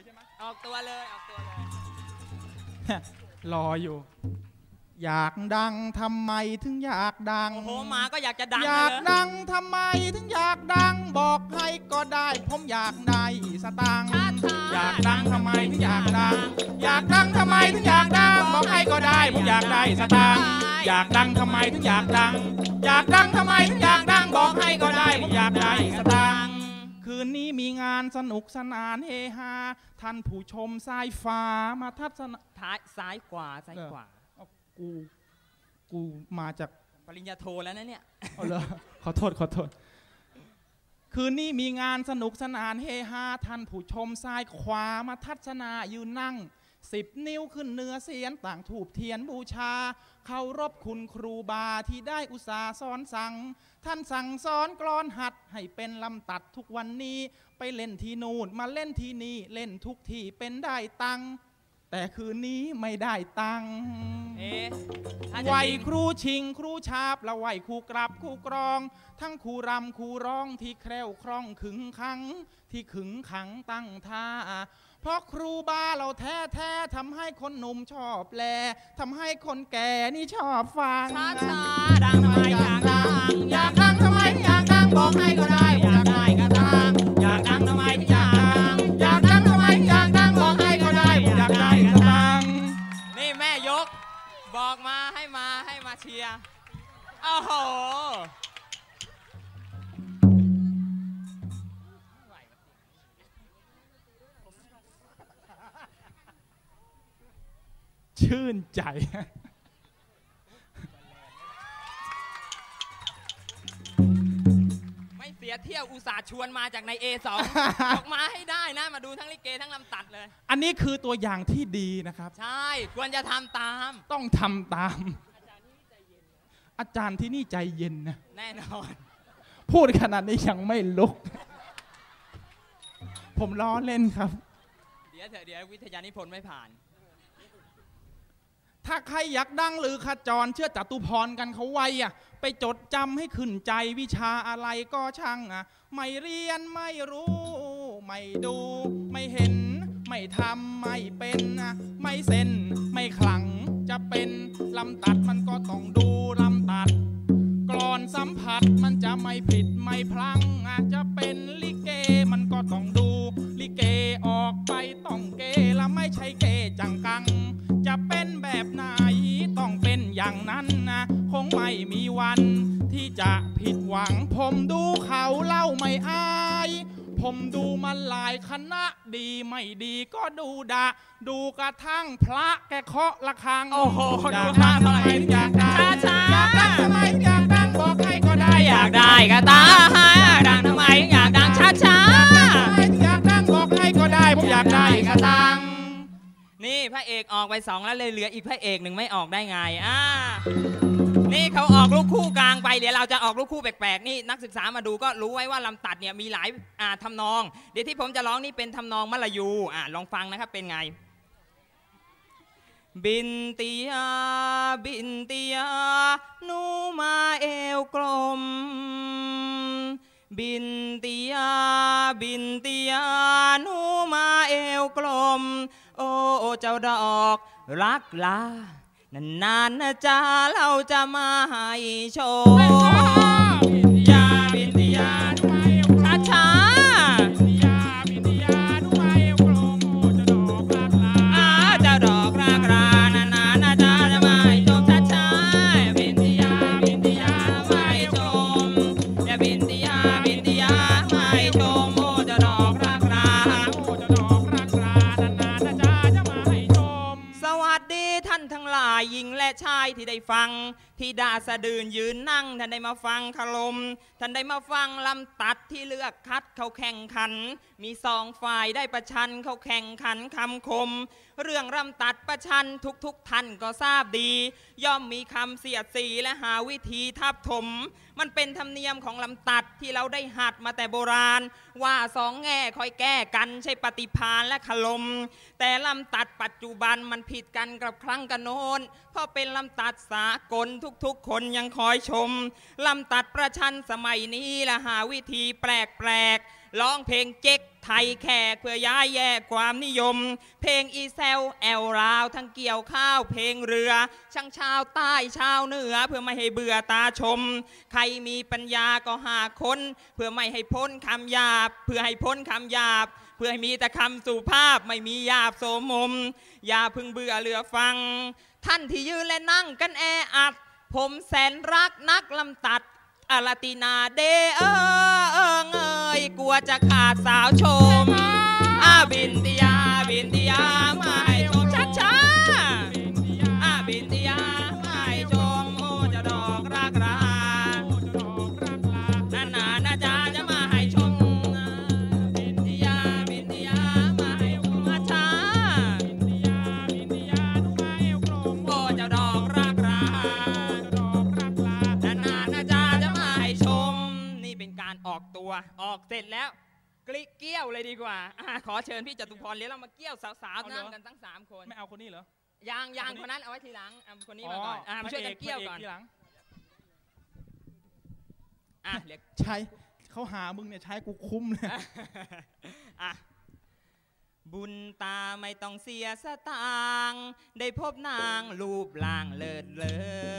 เลยใช่ไหมออกตัวเลยออกตัวเลย รออยู่ อยากดังทำไมถึงอยากดัง โอ้โหหมาก็อยากจะดังอยากเลยดังทำไมถึงอยากดัง บอกให้ก็ได้ ผมอยากได้สตางค์ช้าช้าอยากดังทำไมถึงอยากดัง อยากดังทำไมถึงอยากดังบอกให้ก็ได้ ผมอยากได้สตางค์ อยากดังทำไมถึงอยากดัง อยากดังทำไมถึงอยากดัง บอกให้ก็ได้ ผมอยากได้สตางค์ คืนนี้มีงานสนุกสนานเฮฮาท่านผู้ชมสายฟ้ามาทัศนะท้ายซ้ายขวาซ้ายขวาเอากูกูมาจากปริญญาโทแล้วนะเนี่ยเอาเลยขอโทษขอโทษ คืนนี้มีงานสนุกสนานเฮฮาท่านผู้ชมซ้ายขวามาทัศนายืนนั่ง สิบนิ้วขึ้นเนื้อเสียนต่างถูบเทียนบูชา เคารพคุณครูบาที่ได้อุตสาสอนสั่ง ท่านสั่งสอนกรอนหัดให้เป็นลำตัดทุกวันนี้ ไปเล่นที่นู่นมาเล่นที่นี่เล่นทุกที่เป็นได้ตังค์ แต่คืนนี้ไม่ได้ตังค์เอ๊ะถ้าจะไหวจริงครูชิง ครูชาบและไหวครูกรับครูกรอง ทั้งครูรำครูร้องที่แคล้วคล่องขึงขัง ที่ขึงขังตั้งท่า เพราะครูบาเราแท้แท้ๆทำให้คนหนุ่มชอบแลทำให้คนแก่นี่ชอบฟังช้าช้าดังทำไมอยากดังอยากดังทำไมอยากดังบอกให้ก็ได้ บอกมาให้มาให้มาเชียร์โอ้โหชื่นใจ ยเที่ยวอุตส่าห์ชวนมาจากใน A2 บอกมาให้ได้นะ มาดูทั้งลิเกทั้งลำตัดเลย อันนี้คือตัวอย่างที่ดีนะครับ ใช่ควรจะทำตาม ต้องทำตาม อาจารย์ที่นี่ใจเย็นนะ แน่นอน พูดขนาดนี้ยังไม่ลุก ผมล้อเล่นครับ เดี๋ยวเถอะเดี๋ยววิทยานิพนธ์ไม่ผ่าน ถ้าใครอยากดังหรือขจรเชื่อจตุพรกันเขาไวอะไปจดจำให้ขึ้นใจวิชาอะไรก็ช่างอะไม่เรียนไม่รู้ ไม่ดู ไม่เห็น ไม่ทำไม่เป็นอะไม่เส้น ไม่ขลังจะเป็นลำตัดมันก็ต้องดูลำตัดกรอนสัมผัสมันจะไม่ผิดไม่พลังอาจจะเป็นลิเกมันก็ต้องดู ลิเกออกไปต้องเกและไม่ใช่เกจังกัง จะ เป็นแบบไหนต้องเป็นอย่างนั้นนะคงไม่มีวัน ที่จะผิดหวัง ผมดูเขาเล่าไม่อาย ผมดูมันหลายคณะดีไม่ดีก็ดูดะดูกระทั่งพระแกเคาะระฆังโอ้โหอยากดูท่าดังเท่าไหร่ทำไมอยากดังช้าๆอยากดังทำไมอยากดังบอกให้ก็ได้อยากได้ก็ตาดังทำไมอยากดังช้าช้าอยากดังบอกให้ก็ได้ผมอยากได้กระตัง นี่พระเอกออกไปสองแล้วเลยเหลืออีกพระเอกหนึ่งไม่ออกได้ไงอ่านี่เขาออกลูกคู่กลางไปเดี๋ยวเราจะออกลูกคู่แปลกๆนี่นักศึกษามาดูก็รู้ไว้ว่าลำตัดเนี่ยมีหลายอ่าทำนอง เดี๋ยวที่ผมจะร้องนี่เป็นทำนองมลายูอ่าลองฟังนะครับเป็นไง บินเตียบินเตียหนูมาเอวกลม บินเตียบินเตียหนูมาเอวกลม โอ้เจ้าดอกรักลานานๆนะจ๊ะเราจะมาให้โชม ฟังที่ดาสะดืนยืนนั่ง ท่านได้มาฟังคลม ท่านได้มาฟังลำตัดที่เลือกคัดเขาแข่งขัน มีสองฝ่ายได้ประชันเขาแข่งขันคำคม เรื่องรำตัดประชันทุกๆท่านก็ทราบดี ย่อมมีคำเสียดสีและหาวิธีทับถม มันเป็นธรรมเนียมของลำตัดที่เราได้หัดมาแต่โบราณ ว่าสองแง่คอยแก้กันใช่ปฏิพานและขลม แต่ลำตัดปัจจุบันมันผิดกันกับครั้งกันโน้นเพราะเป็นลำตัดสากลทุกๆ คนยังคอยชม ลำตัดประชันสมัยนี้ละหาวิธีแปลกๆร้องเพลงเจ๊กไทยแขกเพื่อย้ายแยกความนิยม เพลงอีแซวแอลราว ทั้งเกี่ยวข้าวเพลงเรือช่างชาวใต้ชาวเหนือ เพื่อไม่ให้เบื่อตาชม ใครมีปัญญาก็หาคนเพื่อไม่ให้พ้นคำหยาบ เพื่อให้พ้นคำหยาบ เพื่อให้มีแต่คำสุภาพไม่มีหยาบโสมม อย่าพึงเบื่อเหลือฟัง ท่านที่ยืนและนั่งกันแออัด ผมแสนรักนักลำตัดอาลาตินาเดเออเออเงยกลัวจะขาดสาวชมอาบินติยาบินติยามาให้ชม กลิเกี้ยวเลยดีกว่าอะขอเชิญพี่จตุพรเลี้ยงเรามาเกี้ยวสาวเอาๆเหรอนั่งกันทั้งสามคนไม่เอาคนนี้เหรอ ยางยางคนนี้คนนั้นเอาไว้ทีหลังอะคนนี้มาก่อนอะมาช่วยกันเกี้ยวก่อนพระทีหลังอะเรียกใช้เขาหามึงเนี่ยใช้กูคุ้มเลยอะบุญตาไม่ต้องเสียสตางค์ได้พบนางรูปร่างเลิศเล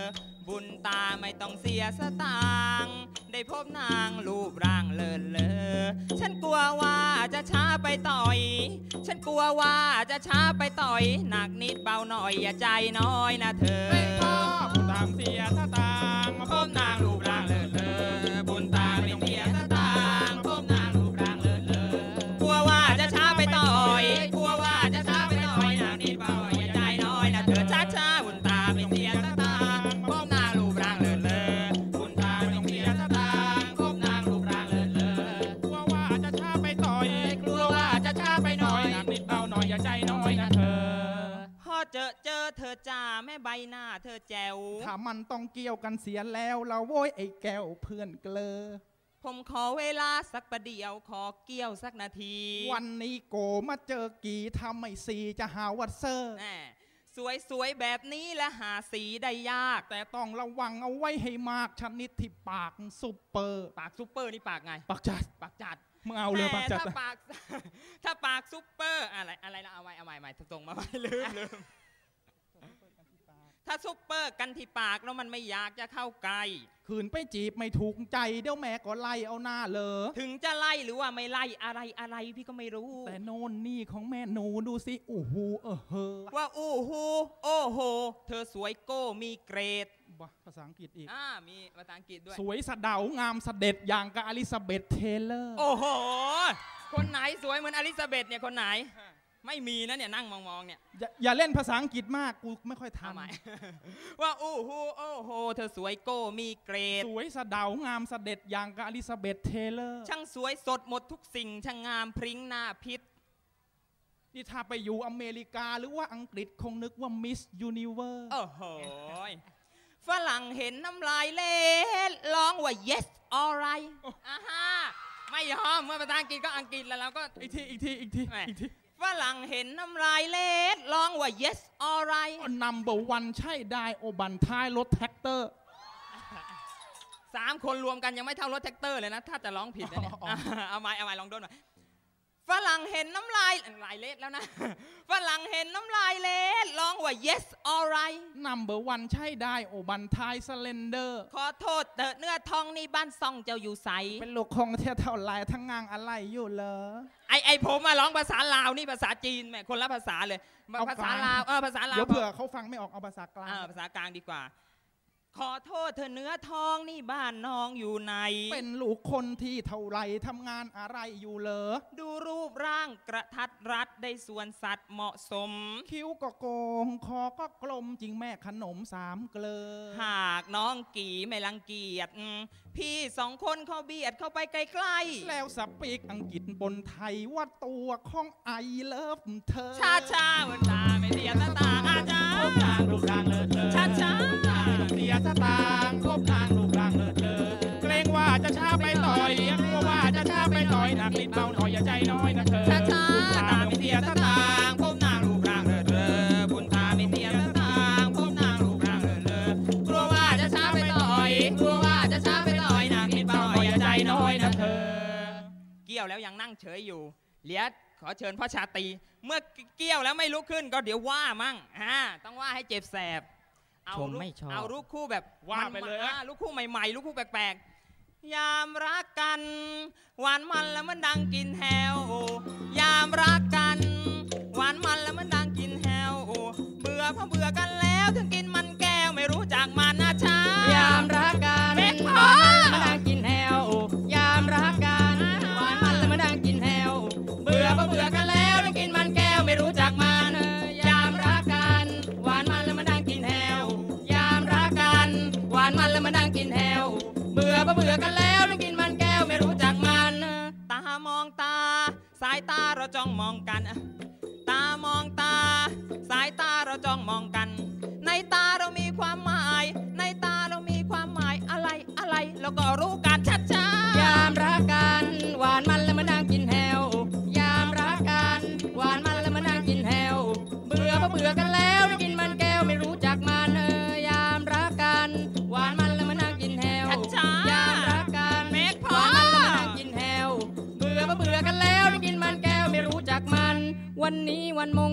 อ บุญตาไม่ต้องเสียสตางค์ได้พบนางรูปร่างเลิศเลอ ฉันกลัวว่าจะช้าไปต่อย ฉันกลัวว่าจะช้าไปต่อย หนักนิดเบาหน่อยอย่าใจน้อยนะเธอ เจอเจอเธอจ้าแม่ใบหน้าเธอแจ๋วถ้ามันต้องเกี่ยวกันเสียแล้วเราโว้ยไอ้แก้วเพื่อนเกลอ ผมขอเวลาสักประเดี๋ยวขอเกี่ยวสักนาที วันนี้โกมาเจอกี่ทำไม่สีจะหาวัดเซอร์แน่สวยๆแบบนี้และหาสีได้ยาก แต่ต้องระวังเอาไว้ให้มากชนิดที่ปากซุปเปอร์ ปากซุปเปอร์นี่ปากไง ปากจัดปากจัดมึงเอาเลยปากจัดแต่ถ้าอะปากถ้าปากซุปเปอร์อะไรอะไรนะเอาไว้เอาไว้เอาไว้ส่งมาไว้ลืมลืม ถ้าซุปเปอร์กันที่ปากแล้วมันไม่อยากจะเข้าใกล้ขืนไปจีบไม่ถูกใจเดี๋ยวแม่ก็ไล่เอาหน้าเลย ถึงจะไล่หรือว่าไม่ไล่อะไรอะไรพี่ก็ไม่รู้ แต่โน่นนี่ของแม่หนูดูสิโอ้โหเออเฮอว่าอู้หูโอ้โห เธอสวยโก้มีเกรดบ้าภาษาอังกฤษอีกอ่ามีภาษาอังกฤษด้วย สวยสะเดางามเสด็จอย่างกับอลิซาเบธเทเลอร์ โอ้โห คนไหนสวยเหมือนอลิซาเบธเนี่ยคนไหน ไม่มีนะเนี่ยนั่งมองๆเนี่ยอย่าอย่าเล่นภาษาอังกฤษมากกูไม่ค่อยทำทำไม ว่าอู้หูโอ้โหเธอสวยโก้มีเกรด สวยสะเดางามเสด็จอย่างกับอลิซาเบธเทเลอร์ ช่างสวยสดหมดทุกสิ่ง ช่างงามพริ้งหน้าพิษ นี่ถ้าไปอยู่อเมริกาหรือว่าอังกฤษคงนึกว่ามิสยูนิเวอร์โอ้โหฝรั่งเห็นน้ำลายเล็ดร้องว่า yes alright อ่าฮะไม่ยอมเมื่อภาษาอังกฤษก็อังกฤษแล้วเราก็อีกทีอีกทีอีกทีแหม่อีกที ฝรั่งเห็นน้ำลายเล็ดร้องว่า yes alright นัมเบอร์วันใช่ได้โอบันท้ายรถแท็กเตอร์สามคนรวมกันยังไม่เท่ารถแท็กเตอร์เลยนะ ถ้าจะร้องผิดนะเนี่ยอ๋อเอาไม้เอาไม้ลองโดนหน่อย ฝรั่งเห็นน้ำลายลายเล็ดแล้วนะ ฝรั่งเห็นน้ำลายเล็ดร้องว่า yes alright นัมเบอร์วันใช่ได้โอบันท้ายสเลนเดอร์ ขอโทษเตอะเนื้อทองนี่บ้านซ่องเจ้าอยู่ใส เป็นลูกของเที่ยวเท่าไรทั้งงางอะไรอยู่เหรอไอไอผมมาร้องภาษาลาวนี่ภาษาจีนแหม่คนละภาษาเลยเอาภาษากลางลาวเออภาษาลาว เดี๋ยวเผื่อเขาฟังไม่ออกเอาภาษากลางเออภาษากลางดีกว่า ขอโทษเธอะเนื้อทองนี่บ้านน้องอยู่ไหน เป็นลูกคนที่เท่าไรทำงานอะไรอยู่เหรอ ดูรูปร่างกระทัดรัดได้ส่วนสัตว์เหมาะสม คิ้วก็โกง คอก็กลมจริงแม่ขนมสามเกลอ หากน้องกี่ไม่รังเกียจอืมพี่สองคนเขาเบียดเข้าไปใกล้ๆแล้วสปีกอังกฤษบนไทยว่าตัวของไอเลิฟเธอ ชาชาๆบนตาไม่เสียสตางค์อาจารรูปย์ร่างรูปร่างเลิศเลอชาชาเสียสตางค์คบทางรูปร่างเลิศเลอเกรงว่าจะช้าไปต่อยกลัวว่าจะช้าไปต่อยหนักลิ้นเบาหน่อยอย่าใจน้อยนะเธอ ชาชาๆตาไม่เสียสตา ยวแล้วยังนั่งเฉยอยู่เหลียขอเชิญพ่อชาตรีเมื่อเกี้ยวแล้วไม่ลุกขึ้นก็เดี๋ยวว่ามั่งอ่าต้องว่าให้เจ็บแสบเอาชมลูกไม่ชอบเอาลูกคู่แบบว่าไปเลยอ่าลูกคู่ใหม่ๆลูกคู่แปลกๆยามรักกัน หวานมันแล้วมันดังกินแฮวยามรักกัน หวานมันแล้วมันดังกินแฮวเบื่อเพราะเบื่อกันแล้วถึงกินามองตา สายตาเราจ้องมองกัน ตามองตา สายตาเราจ้องมองกัน ในตาเรามีความหมาย ในตาเรามีความหมายอะไรอะไรเราก็รู้กัน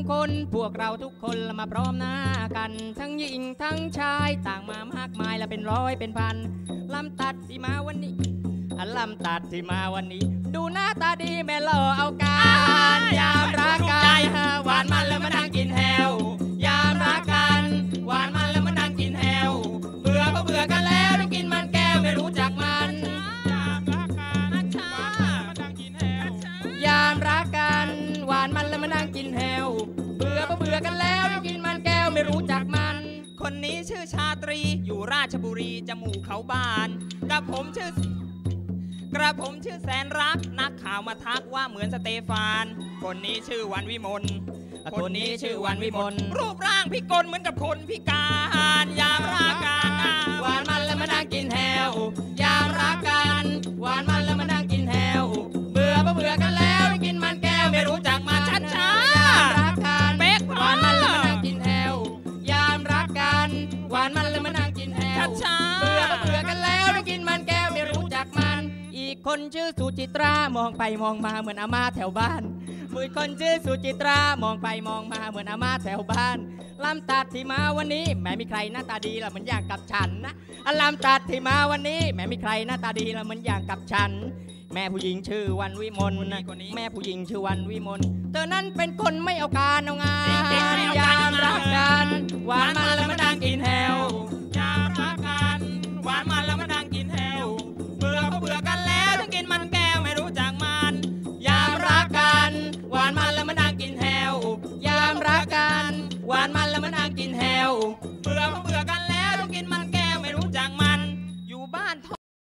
วันมงคลพวกเราทุกคนละมาพร้อมหน้ากัน ทั้งหญิงทั้งชายต่างมามากมายและเป็นร้อยเป็นพันลำตัดที่มาวันนี้อันลำตัดที่มาวันนี้ ดูหน้าตาดีแม่หล่อเอาการยามรักกันหวานมัน ผมชื่อ กระผมชื่อแสนรัก นักข่าวมาทักว่าเหมือนสเตฟาน คนนี้ชื่อวันวิมล คนนี้ชื่อวันวิมล รูปร่างพิกลเหมือนกับคนพิการยามรักกันหวานมันแล้วมานั่งกินแฮวยามรักกันหวานมันแล้วมานั่งกินแฮวเบื่อก็เบื่อกันแล้วได้กินมันแก้วไม่รู้จักมันชัดช้ายามรักกันเป๊กหวานมันแล้วมานั่งกินแฮวยามรักกันหวานมันแล้วมานั่งกินแฮชัวดช้า คนชื่อสุจิตรามองไปมองมาเหมือนอาม่าแถวบ้านมือคนชื่อสุจิตรามองไปมองมาเหมือนอาม่าแถวบ้านลำตัดที่มาวันนี้แม้มีใครหน้าตาดีละเหมือนอย่างกับฉันนะอะลำตัดที่มาวันนี้แม้มีใครหน้าตาดีละเหมือนอย่างกับฉัน แม่ผู้หญิงชื่อวันวิมลคนนี้นะคนนี้แม่ผู้หญิงชื่อวันวิมลเธอนั้นเป็นคนไม่เอาการเอางาจริงๆไม่นเอายาการมเอางานรักกันหวานมันแล้วมานั่งกินแฮวยามรักกัน